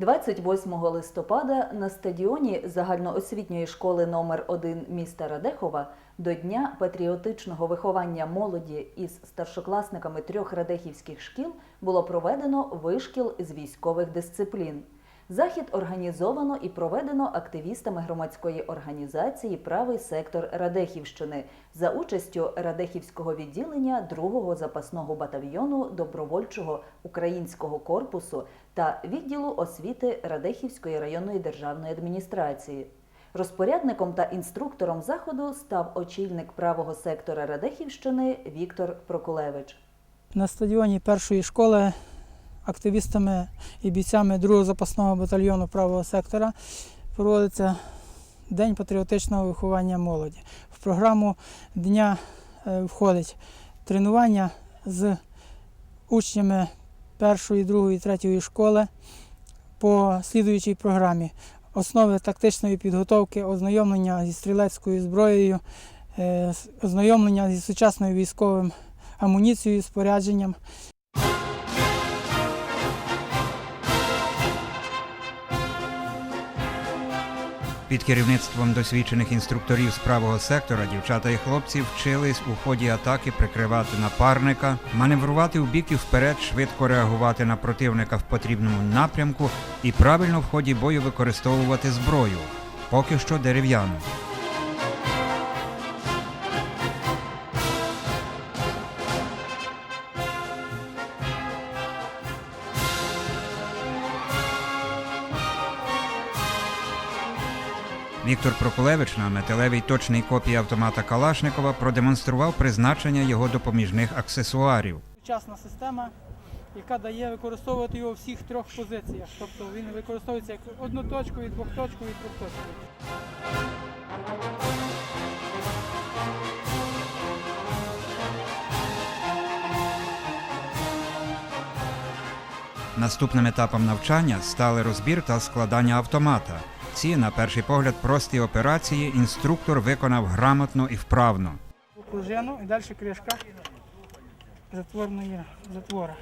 28 листопада на стадіоні загальноосвітньої школи номер 1 міста Радехова до Дня патріотичного виховання молоді із старшокласниками трьох радехівських шкіл було проведено вишкіл з військових дисциплін. Захід організовано і проведено активістами громадської організації Правий сектор Радехівщини за участю Радехівського відділення 2-го запасного батальйону добровольчого українського корпусу та відділу освіти Радехівської районної державної адміністрації. Розпорядником та інструктором заходу став очільник правого сектора Радехівщини Віктор Прокулевич. На стадіоні першої школи активістами і бійцями 2-го запасного батальйону правого сектора проводиться День патріотичного виховання молоді. В програму дня е, входить тренування з учнями першої, другої, третьої школи по слідуючій програмі. Основи тактичної підготовки, ознайомлення зі стрілецькою зброєю, е, ознайомлення зі сучасною військовим амуніцією, спорядженням. Під керівництвом досвідчених інструкторів з правого сектора дівчата і хлопці вчились у ході атаки прикривати напарника, маневрувати в бік і вперед, швидко реагувати на противника в потрібному напрямку і правильно в ході бою використовувати зброю, поки що дерев'яну. Віктор Прокулевич на металевій точній копії автомата Калашникова продемонстрував призначення його допоміжних аксесуарів. Сучасна система, яка дає використовувати його у всіх трьох позиціях. Тобто він використовується як одноточковий, двохточковий, трьохточковий. Наступним етапом навчання стали розбір та складання автомата. Ці, на перший погляд, прості операції інструктор виконав грамотно і вправно. Пружину і далі кришка затворної затвора.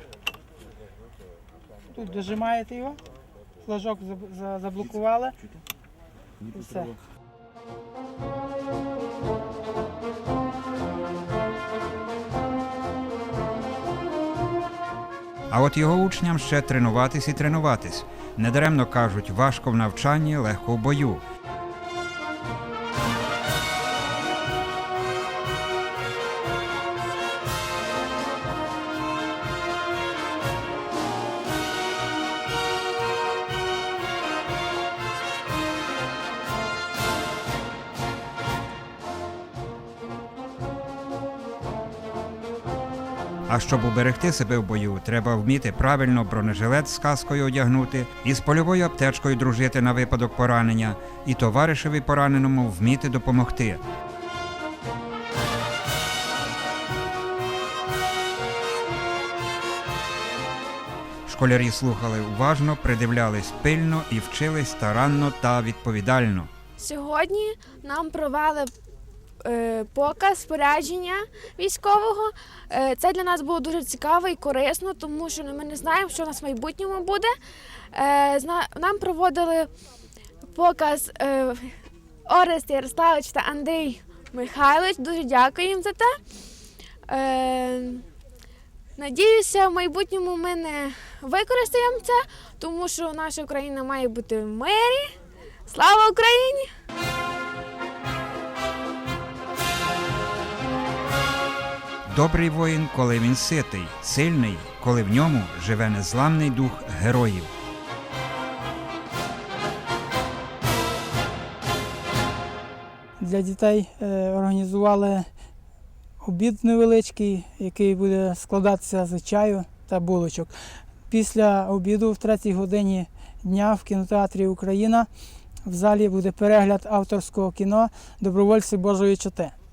Тут дожимаєте його, флажок заблокували. І все. А от його учням ще тренуватись і тренуватись. Недаремно кажуть, важко в навчанні, легко в бою. А щоб уберегти себе в бою, треба вміти правильно бронежилет з каскою одягнути, і з польовою аптечкою дружити на випадок поранення, і товаришеві пораненому вміти допомогти. Школярі слухали уважно, придивлялись пильно і вчились старанно та відповідально. Сьогодні нам провели показ спорядження військового. Е, це для нас було дуже цікаво і корисно, тому що ми не знаємо, що у нас в майбутньому буде. Е, нам проводили показ е, Орест Ярославович та Андрій Михайлович. Дуже дякую їм за те. Е, Надіюся, в майбутньому ми не використаємо це, тому що наша Україна має бути в мирі. Слава Україні! Добрий воїн, коли він ситий, сильний, коли в ньому живе незламний дух героїв. Для дітей е, організували обід невеличкий, який буде складатися з чаю та булочок. Після обіду, в третій годині дня в кінотеатрі Україна в залі буде перегляд авторського кіно Добровольці Божої чоти.